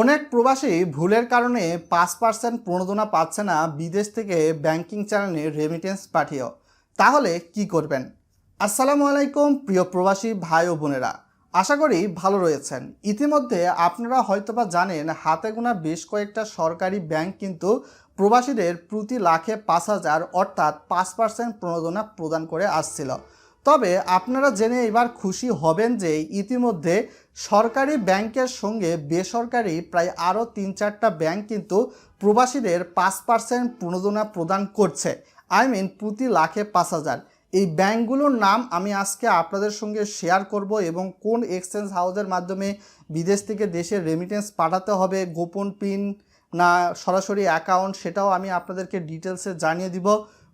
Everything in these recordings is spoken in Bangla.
অনেক প্রবাসী ভুলের কারণে পাঁচ পার্সেন্ট প্রণোদনা পাচ্ছে না বিদেশ থেকে ব্যাংকিং চ্যানেলে রেমিটেন্স পাঠিয়েও। তাহলে কি করবেন? আসসালামু আলাইকুম, প্রিয় প্রবাসী ভাই ও বোনেরা। আশা করি ভালো রয়েছেন। ইতিমধ্যে আপনারা হয়তোবা জানেন, হাতে গোনা বেশ কয়েকটা সরকারি ব্যাংক কিন্তু প্রবাসীদের প্রতি লাখে পাঁচ হাজার অর্থাৎ পাঁচ পার্সেন্ট প্রণোদনা প্রদান করে আসছিল। তবে আপনারা জেনে এবার খুশি হবেন যে ইতিমধ্যে সরকারি ব্যাংকের সঙ্গে বেসরকারি প্রায় আরও তিন চারটা ব্যাংক কিন্তু প্রবাসীদের পাঁচ পার্সেন্ট প্রণোদনা প্রদান করছে। আই মিন প্রতি লাখে পাঁচ হাজার। এই ব্যাংকগুলোর নাম আমি আজকে আপনাদের সঙ্গে শেয়ার করব এবং কোন এক্সচেঞ্জ হাউসের মাধ্যমে বিদেশ থেকে দেশের রেমিটেন্স পাঠাতে হবে, গোপন পিন না সরাসরি অ্যাকাউন্ট সেটাও আমি আপনাদেরকে ডিটেলসে জানিয়ে দিব।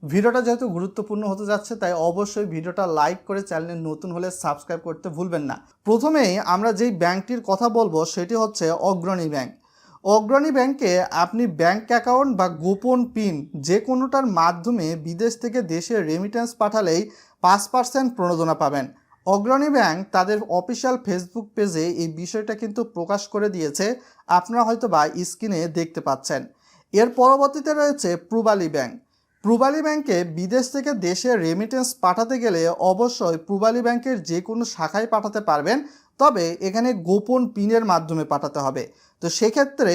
ভিডিওটা যেহেতু গুরুত্বপূর্ণ হতে যাচ্ছে, তাই অবশ্যই ভিডিওটা লাইক করে চ্যানেলে নতুন হলে সাবস্ক্রাইব করতে ভুলবেন না। প্রথমেই আমরা যেই ব্যাংকটির কথা বলব, সেটি হচ্ছে অগ্রণী ব্যাংক। অগ্রণী ব্যাংকে আপনি ব্যাংক অ্যাকাউন্ট বা গোপন পিন যে কোনোটার মাধ্যমে বিদেশ থেকে দেশে রেমিটেন্স পাঠালেই পাঁচ পার্সেন্ট প্রণোদনা পাবেন। অগ্রণী ব্যাংক তাদের অফিসিয়াল ফেসবুক পেজে এই বিষয়টা কিন্তু প্রকাশ করে দিয়েছে, আপনারা হয়তো বা স্ক্রিনে দেখতে পাচ্ছেন। এর পরবর্তীতে রয়েছে প্রুবালী ব্যাংক। প্রুবালী ব্যাংকে বিদেশ থেকে দেশে রেমিটেন্স পাঠাতে গেলে অবশ্যই প্রুবালী ব্যাংকের যে কোনো শাখায় পাঠাতে পারবেন। তবে এখানে গোপন পিনের মাধ্যমে পাঠাতে হবে। তো সেক্ষেত্রে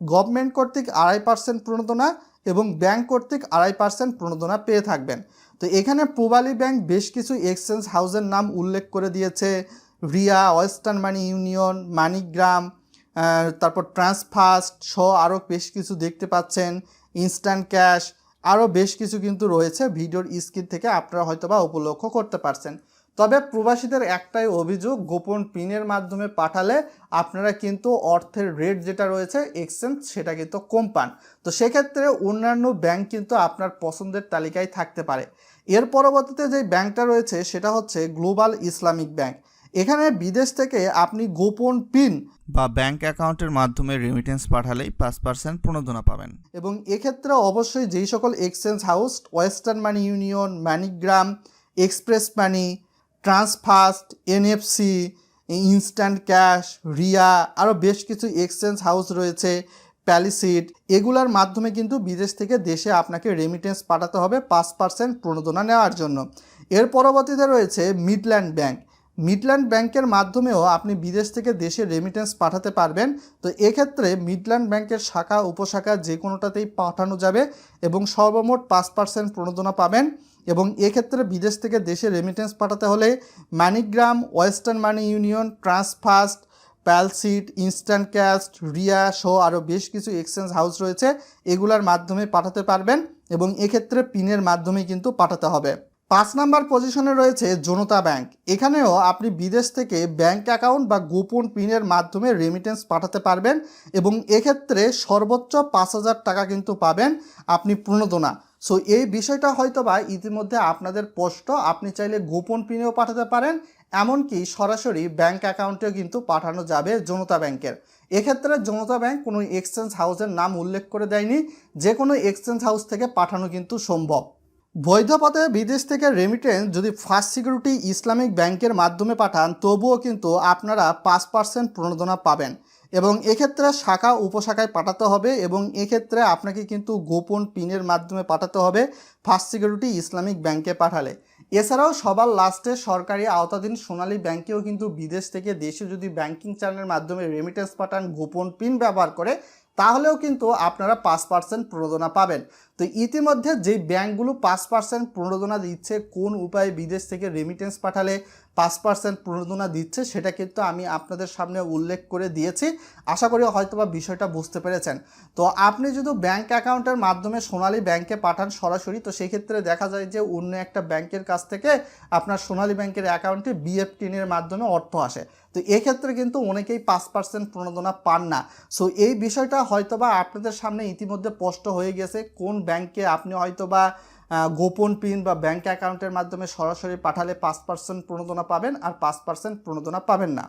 গভর্নমেন্ট কর্তৃক আড়াই পার্সেন্ট প্রণোদনা এবং ব্যাংক কর্তৃক আড়াই পার্সেন্ট প্রণোদনা পেয়ে থাকবেন। তো এখানে প্রবালী ব্যাংক বেশ কিছু এক্সচেঞ্জ হাউসের নাম উল্লেখ করে দিয়েছে। Ria, Western Money Union, MoneyGram তারপর ট্রান্সফাস্ট সহ আরও বেশ কিছু দেখতে পাচ্ছেন। ইনস্ট্যান্ট ক্যাশ আরও বেশ কিছু কিন্তু রয়েছে ভিডিওর স্ক্রিন থেকে আপনারা হয়তো বা উপলক্ষ করতে পারছেন। তবে প্রবাসীদের একটাই অভিযোগ, গোপন পিনের মাধ্যমে পাঠালে আপনারা কিন্তু অর্থের রেট যেটা রয়েছে এক্সচেঞ্জ সেটা কিন্তু কম পান। তো সেক্ষেত্রে অন্যান্য ব্যাংক কিন্তু আপনার পছন্দের তালিকায় থাকতে পারে। এর পরবর্তীতে যে ব্যাংকটা রয়েছে, সেটা হচ্ছে গ্লোবাল ইসলামিক ব্যাংক এখানে বিদেশ থেকে আপনি গোপন পিন বা ব্যাংক অ্যাকাউন্টের মাধ্যমে রেমিটেন্স পাঠালেই পাঁচ পার্সেন্ট প্রণোদনা পাবেন। এবং এক্ষেত্রে অবশ্যই যেই সকল exchange house Western Money Union MoneyGram Express Money Transfast NFC instant cash Ria আরও বেশ কিছু এক্সচেঞ্জ হাউস রয়েছে প্যালিসিড এগুলার মাধ্যমে কিন্তু বিদেশ থেকে দেশে আপনাকে রেমিটেন্স পাঠাতে হবে পাঁচ পার্সেন্ট প্রণোদনা নেওয়ার জন্য। এর পরবর্তীতে রয়েছে মিডল্যান্ড ব্যাংক মিডল্যান্ড ব্যাংকের মাধ্যমেও আপনি বিদেশ থেকে দেশে রেমিটেন্স পাঠাতে পারবেন। তো এক্ষেত্রে মিডল্যান্ড ব্যাংকের শাখা, উপশাখা যে কোনোটাতেই পাঠানো যাবে এবং সর্বমোট পাঁচ পার্সেন্ট প্রণোদনা পাবেন এবং এক্ষেত্রে বিদেশ থেকে দেশে রেমিটেন্স পাঠাতে হলে MoneyGram Western Money Union, Transfast, প্যালসিট, instant cash, Ria সহ আরও বেশ কিছু এক্সচেঞ্জ হাউস রয়েছে। এগুলার মাধ্যমে পাঠাতে পারবেন এবং এক্ষেত্রে পিনের মাধ্যমে কিন্তু পাঠাতে হবে। পাঁচ নাম্বার পজিশনে রয়েছে জনতা ব্যাংক এখানেও আপনি বিদেশ থেকে ব্যাংক অ্যাকাউন্ট বা গোপন পিনের মাধ্যমে রেমিটেন্স পাঠাতে পারবেন এবং এক্ষেত্রে সর্বোচ্চ পাঁচ হাজার টাকা কিন্তু পাবেন আপনি প্রণোদনা। সো এই বিষয়টা হয়তো বা ইতিমধ্যে আপনাদের স্পষ্ট আপনি চাইলে গোপন পিনেও পাঠাতে পারেন, এমনকি সরাসরি ব্যাংক অ্যাকাউন্টেও কিন্তু পাঠানো যাবে জনতা ব্যাংকের এক্ষেত্রে জনতা ব্যাংক কোনো এক্সচেঞ্জ হাউসের নাম উল্লেখ করে দেয়নি যে কোনো এক্সচেঞ্জ হাউস থেকে পাঠানো কিন্তু সম্ভব। বৈধ পথে বিদেশ থেকে রেমিটেন্স যদি ফার্স্ট সিকিউরিটি ইসলামিক ব্যাংকের মাধ্যমে পাঠান, তবুও কিন্তু আপনারা পাঁচ পার্সেন্ট প্রণোদনা পাবেন। এবং এক্ষেত্রে শাখা উপশাখায় পাঠাতে হবে এবং এক্ষেত্রে আপনাকে কিন্তু গোপন পিনের মাধ্যমে পাঠাতে হবে ফার্স্ট সিকিউরিটি ইসলামিক ব্যাংকে পাঠালে। এছাড়াও সবার লাস্টে সরকারি আওতাধীন সোনালী ব্যাংকেও কিন্তু বিদেশ থেকে দেশে যদি ব্যাংকিং চ্যানেলের মাধ্যমে রেমিটেন্স পাঠান, গোপন পিন ব্যবহার করে তাহলেও কিন্তু আপনারা পাঁচ পার্সেন্ট প্রণোদনা পাবেন। তো ইতিমধ্যে যে ব্যাঙ্কগুলো পাঁচ পার্সেন্ট প্রণোদনা দিচ্ছে, কোন উপায়ে বিদেশ থেকে রেমিটেন্স পাঠালে পাঁচ পার্সেন্ট প্রণোদনা দিচ্ছে, সেটা কিন্তু আমি আপনাদের সামনে উল্লেখ করে দিয়েছি। আশা করি হয়তোবা বিষয়টা বুঝতে পেরেছেন। তো আপনি যদি ব্যাংক অ্যাকাউন্টের মাধ্যমে সোনালী ব্যাংকে পাঠান সরাসরি, তো সেক্ষেত্রে দেখা যায় যে অন্য একটা ব্যাংকের কাছ থেকে আপনার সোনালী ব্যাংকের অ্যাকাউন্টে বিএফটিনের মাধ্যমে অর্থ আসে। তো এক্ষেত্রে কিন্তু অনেকেই পাঁচ পার্সেন্ট প্রণোদনা পান না। সো এই বিষয়টা হয়তোবা আপনাদের সামনে ইতিমধ্যে স্পষ্ট হয়ে গেছে কোন ব্যাংকে আপনি হয়তোবা গোপন পিন বা ব্যাংক অ্যাকাউন্টের মাধ্যমে সরাসরি পাঠালে পাঁচ পার্সেন্ট প্রণোদনা পাবেন আর পাঁচ পার্সেন্ট প্রণোদনা পাবেন না।